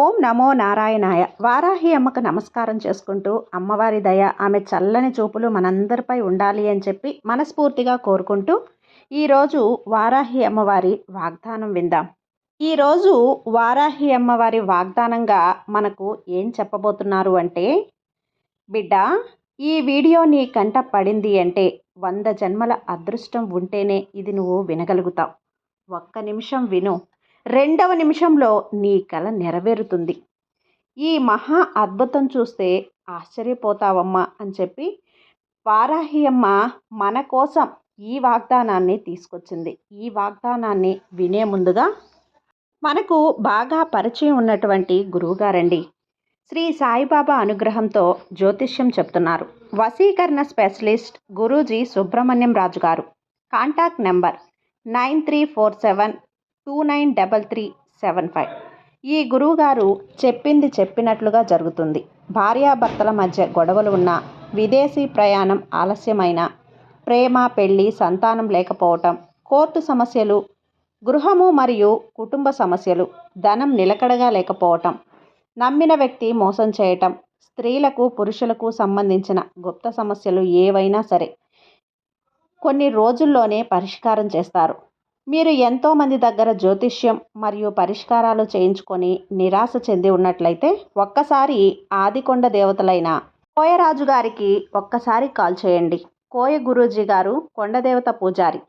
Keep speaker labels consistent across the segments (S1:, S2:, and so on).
S1: ఓం నమో నారాయణాయ. వారాహి అమ్మకు నమస్కారం చేసుకుంటూ అమ్మవారి దయ ఆమె చల్లని చూపులు మనందరిపై ఉండాలి అని చెప్పి మనస్ఫూర్తిగా కోరుకుంటూ ఈరోజు వారాహి అమ్మవారి వాగ్దానం విందాం. ఈరోజు వారాహి అమ్మవారి వాగ్దానంగా మనకు ఏం చెప్పబోతున్నారు అంటే బిడ్డ ఈ వీడియో నీ కంట పడింది అంటే వంద జన్మల అదృష్టం ఉంటేనే ఇది నువ్వు వినగలుగుతావు. ఒక్క నిమిషం విను. రెండవ నిమిషంలో నీ కల నెరవేరుతుంది. ఈ మహా అద్భుతం చూస్తే ఆశ్చర్యపోతావమ్మా అని చెప్పి వారాహి అమ్మ మన కోసం ఈ వాగ్దానాన్ని తీసుకొచ్చింది. ఈ వాగ్దానాన్ని వినే ముందుగా మనకు బాగా పరిచయం ఉన్నటువంటి గురువుగారండి. శ్రీ సాయిబాబా అనుగ్రహంతో జ్యోతిష్యం చెప్తున్నారు. వశీకరణ specialist Guruji Subrahmanyam Raju garu contact number nine three four seven two nine double three seven five. ఈ గురువుగారు చెప్పింది చెప్పినట్లుగా జరుగుతుంది. భార్యాభర్తల మధ్య గొడవలు ఉన్న విదేశీ ప్రయాణం ఆలస్యమైన ప్రేమ పెళ్ళి సంతానం లేకపోవటం కోర్టు సమస్యలు గృహము మరియు కుటుంబ సమస్యలు ధనం నిలకడగా లేకపోవటం నమ్మిన వ్యక్తి మోసం చేయటం స్త్రీలకు పురుషులకు సంబంధించిన గుప్త సమస్యలు ఏవైనా సరే కొన్ని రోజుల్లోనే పరిష్కారం చేస్తారు. మీరు ఎంతోమంది దగ్గర జ్యోతిష్యం మరియు పరిష్కారాలు చేయించుకొని నిరాశ చెంది ఉన్నట్లయితే ఒక్కసారి ఆదికొండ దేవతలైన కోయరాజు గారికి ఒక్కసారి కాల్ చేయండి. కోయ గురూజీ గారు కొండదేవత పూజారి.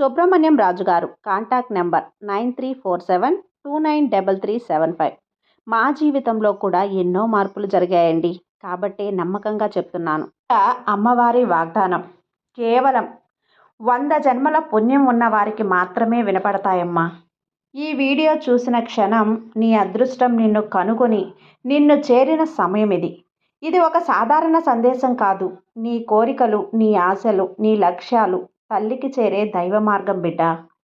S1: సుబ్రహ్మణ్యం రాజుగారు contact number nine three four seven two nine double three seven five. మా జీవితంలో కూడా ఎన్నో మార్పులు జరిగాయండి. కాబట్టి నమ్మకంగా చెప్తున్నాను. అమ్మవారి వాగ్దానం. కేవలం వంద జన్మల పుణ్యం ఉన్న వారికి మాత్రమే వినపడతాయమ్మా. ఈ వీడియో చూసిన క్షణం నీ అదృష్టం నిన్ను కనుగొని నిన్ను చేరిన సమయం ఇది. ఇది ఒక సాధారణ సందేశం కాదు. నీ కోరికలు నీ ఆశలు నీ లక్ష్యాలు తల్లికి చేరే దైవ మార్గం బిడ్డ.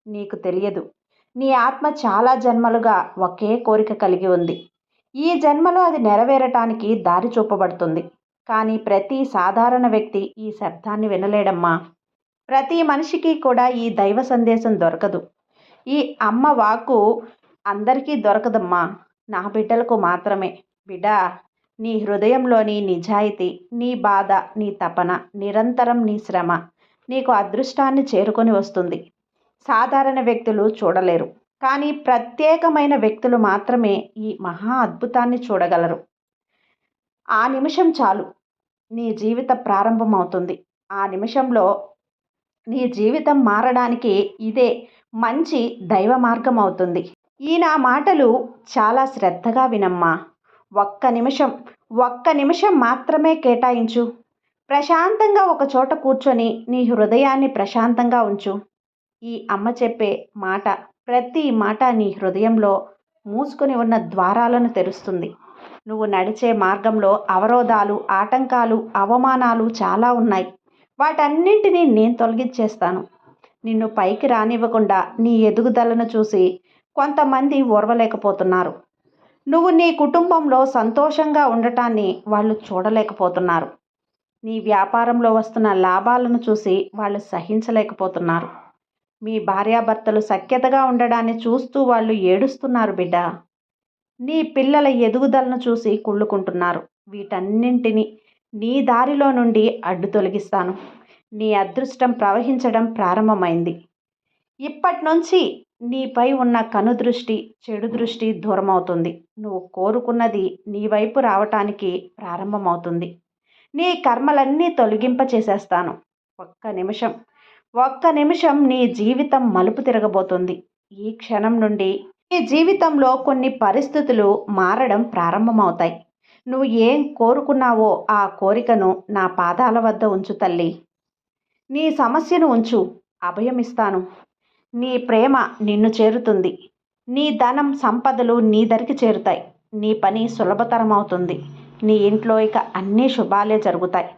S1: నీకు తెలియదు. నీ ఆత్మ చాలా జన్మలుగా ఒకే కోరిక కలిగి ఉంది. ఈ జన్మలో అది నెరవేరటానికి దారి చూపబడుతుంది. కానీ ప్రతి సాధారణ వ్యక్తి ఈ శబ్దాన్ని వినలేడమ్మా. ప్రతి మనిషికి కూడా ఈ దైవ సందేశం దొరకదు. ఈ అమ్మ వాకు అందరికీ దొరకదమ్మా. నా బిడ్డలకు మాత్రమే. బిడా నీ హృదయంలోని నిజాయితీ నీ బాధ నీ తపన నిరంతరం నీ శ్రమ నీకు అదృష్టాన్ని చేరుకొని వస్తుంది. సాధారణ వ్యక్తులు చూడలేరు. కానీ ప్రత్యేకమైన వ్యక్తులు మాత్రమే ఈ మహా అద్భుతాన్ని చూడగలరు. ఆ నిమిషం చాలు. నీ జీవిత ప్రారంభమవుతుంది. ఆ నిమిషంలో నీ జీవితం మారడానికి ఇదే మంచి దైవ మార్గం అవుతుంది. ఈ నా మాటలు చాలా శ్రద్ధగా వినమ్మా. ఒక్క నిమిషం ఒక్క నిమిషం మాత్రమే కేటాయించు. ప్రశాంతంగా ఒక చోట కూర్చొని నీ హృదయాన్ని ప్రశాంతంగా ఉంచు. ఈ అమ్మ చెప్పే మాట ప్రతి మాట నీ హృదయంలో మూసుకొని ఉన్న ద్వారాలను తెరుస్తుంది. నువ్వు నడిచే మార్గంలో అవరోధాలు ఆటంకాలు అవమానాలు చాలా ఉన్నాయి. వాటన్నింటినీ నేను తొలగించేస్తాను. నిన్ను పైకి రానివ్వకుండా నీ ఎదుగుదలను చూసి కొంతమంది ఓర్వలేకపోతున్నారు. నువ్వు నీ కుటుంబంలో సంతోషంగా ఉండటాన్ని వాళ్ళు చూడలేకపోతున్నారు. నీ వ్యాపారంలో వస్తున్న లాభాలను చూసి వాళ్ళు సహించలేకపోతున్నారు. మీ భార్యాభర్తలు సఖ్యతగా ఉండడాన్ని చూస్తూ వాళ్ళు ఏడుస్తున్నారు బిడ్డ. నీ పిల్లల ఎదుగుదలను చూసి కుళ్ళుకుంటున్నారు. వీటన్నింటినీ నీ దారిలో నుండి అడ్డు తొలగిస్తాను. నీ అదృష్టం ప్రవహించడం ప్రారంభమైంది. ఇప్పటి నుంచి నీపై ఉన్న కనుదృష్టి చెడు దృష్టి దూరమవుతుంది. నువ్వు కోరుకున్నది నీ వైపు రావటానికి ప్రారంభమవుతుంది. నీ కర్మలన్నీ తొలగింప చేసేస్తాను ఒక్క నిమిషం. ఒక్క నిమిషం నీ జీవితం మలుపు తిరగబోతుంది. ఈ క్షణం నుండి నీ జీవితంలో కొన్ని పరిస్థితులు మారడం ప్రారంభమవుతాయి. నువ్వు ఏం కోరుకున్నావో ఆ కోరికను నా పాదాల వద్ద ఉంచు తల్లి. నీ సమస్యను ఉంచు అభయమిస్తాను. నీ ప్రేమ నిన్ను చేరుతుంది. నీ ధనం సంపదలు నీ దరికి చేరుతాయి. నీ పని సులభతరం అవుతుంది నీ ఇంట్లో ఇక అన్ని శుభాలే జరుగుతాయి.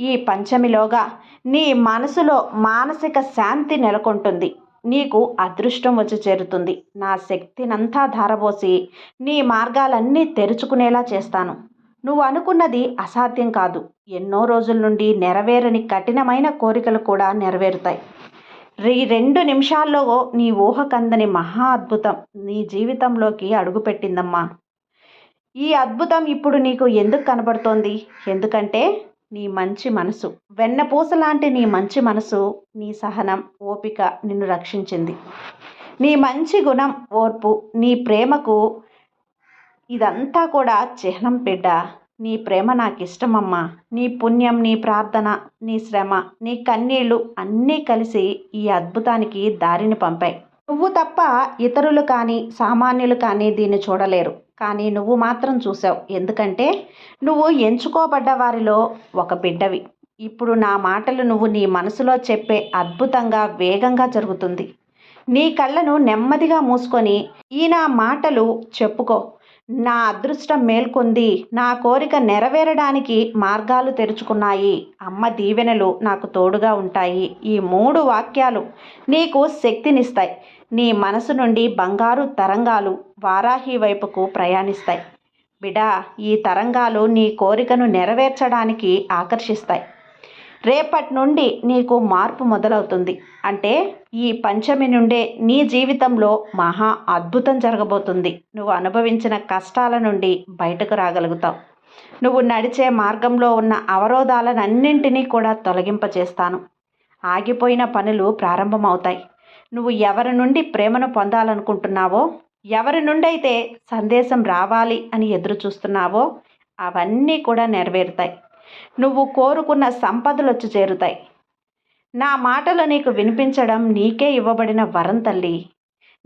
S1: ఈ పంచమిలోగా నీ మనసులో మానసిక శాంతి నెలకొంటుంది. నీకు అదృష్టం వచ్చి చేరుతుంది. నా శక్తినంతా ధారబోసి నీ మార్గాలన్నీ తెరుచుకునేలా చేస్తాను. నువ్వు అనుకున్నది అసాధ్యం కాదు. ఎన్నో రోజుల నుండి నెరవేరని కఠినమైన కోరికలు కూడా నెరవేరుతాయి. ఈ రెండు నిమిషాల్లో నీ ఊహకందని మహా అద్భుతం. నీ జీవితంలోకి అడుగుపెట్టిందమ్మా. ఈ అద్భుతం ఇప్పుడు నీకు ఎందుకు కనబడుతోంది? ఎందుకంటే నీ మంచి మనసు. వెన్నపూస లాంటి నీ మంచి మనసు నీ సహనం ఓపిక నిన్ను రక్షించింది. నీ మంచి గుణం ఓర్పు నీ ప్రేమకు ఇదంతా కూడా చిహ్నం బిడ్డ. నీ ప్రేమ నాకు ఇష్టమమ్మా నీ పుణ్యం నీ ప్రార్థన నీ శ్రమ నీ కన్నీళ్ళు అన్నీ కలిసి ఈ అద్భుతానికి దారిని పంపాయి. నువ్వు తప్ప ఇతరులు కానీ సామాన్యులు కానీ దీన్ని చూడలేరు. కానీ నువ్వు మాత్రం చూసావు ఎందుకంటే నువ్వు ఎంచుకోబడ్డ వారిలో ఒక బిడ్డవి. ఇప్పుడు నా మాటలు నువ్వు నీ మనసులో చెప్పే అద్భుతంగా వేగంగా జరుగుతుంది. నీ కళ్ళను నెమ్మదిగా మూసుకొని ఈ నా మాటలు చెప్పుకో. నా అదృష్టం మేల్కొంది. నా కోరిక నెరవేరడానికి మార్గాలు తెరుచుకున్నాయి. అమ్మ దీవెనలు నాకు తోడుగా ఉంటాయి. ఈ మూడు వాక్యాలు నీకు శక్తినిస్తాయి. నీ మనసు నుండి బంగారు తరంగాలు వారాహి వైపుకు ప్రయాణిస్తాయి. బిడా ఈ తరంగాలు నీ కోరికను నెరవేర్చడానికి ఆకర్షిస్తాయి. రేపటి నుండి నీకు మార్పు మొదలవుతుంది. అంటే ఈ పంచమి నుండే నీ జీవితంలో మహా అద్భుతం జరగబోతుంది. నువ్వు అనుభవించిన కష్టాల నుండి బయటకు రాగలుగుతావు. నువ్వు నడిచే మార్గంలో ఉన్న అవరోధాలనన్నింటినీ కూడా తొలగింపచేస్తాను ఆగిపోయిన పనులు ప్రారంభమవుతాయి. నువ్వు ఎవరి నుండి ప్రేమను పొందాలనుకుంటున్నావో ఎవరి నుండి అయితే సందేశం రావాలి అని ఎదురు చూస్తున్నావో అవన్నీ కూడా నెరవేరుతాయి. నువ్వు కోరుకున్న సంపదలు వచ్చి చేరుతాయి. నా మాటలు నీకు వినిపించడం నీకే ఇవ్వబడిన వరం తల్లి.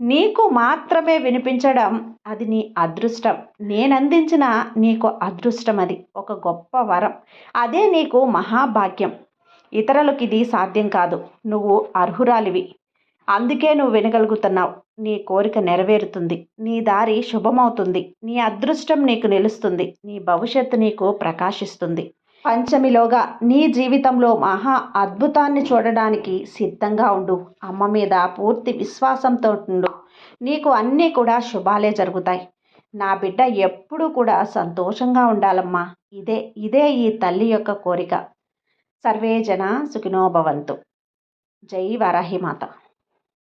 S1: నీకు మాత్రమే వినిపించడం అది నీ అదృష్టం. నేను అందించిన నీకు అదృష్టం అది ఒక గొప్ప వరం. అదే నీకు మహాభాగ్యం. ఇతరులకు ఇది సాధ్యం కాదు. నువ్వు అర్హురాలివి. అందుకే నువ్వు వినగలుగుతున్నావు. నీ కోరిక నెరవేరుతుంది. నీ దారి శుభమవుతుంది. నీ అదృష్టం నీకు నిలుస్తుంది. నీ భవిష్యత్తు నీకు ప్రకాశిస్తుంది. పంచమిలోగా నీ జీవితంలో మహా అద్భుతాన్ని చూడడానికి సిద్ధంగా ఉండు. అమ్మ మీద పూర్తి విశ్వాసంతో ఉండు. నీకు అన్నీ కూడా శుభాలే జరుగుతాయి. నా బిడ్డ ఎప్పుడూ కూడా సంతోషంగా ఉండాలమ్మా. ఇదే ఇదే ఈ తల్లి యొక్క కోరిక. సర్వే జన సుఖినోభవంతు జై వరాహిమాత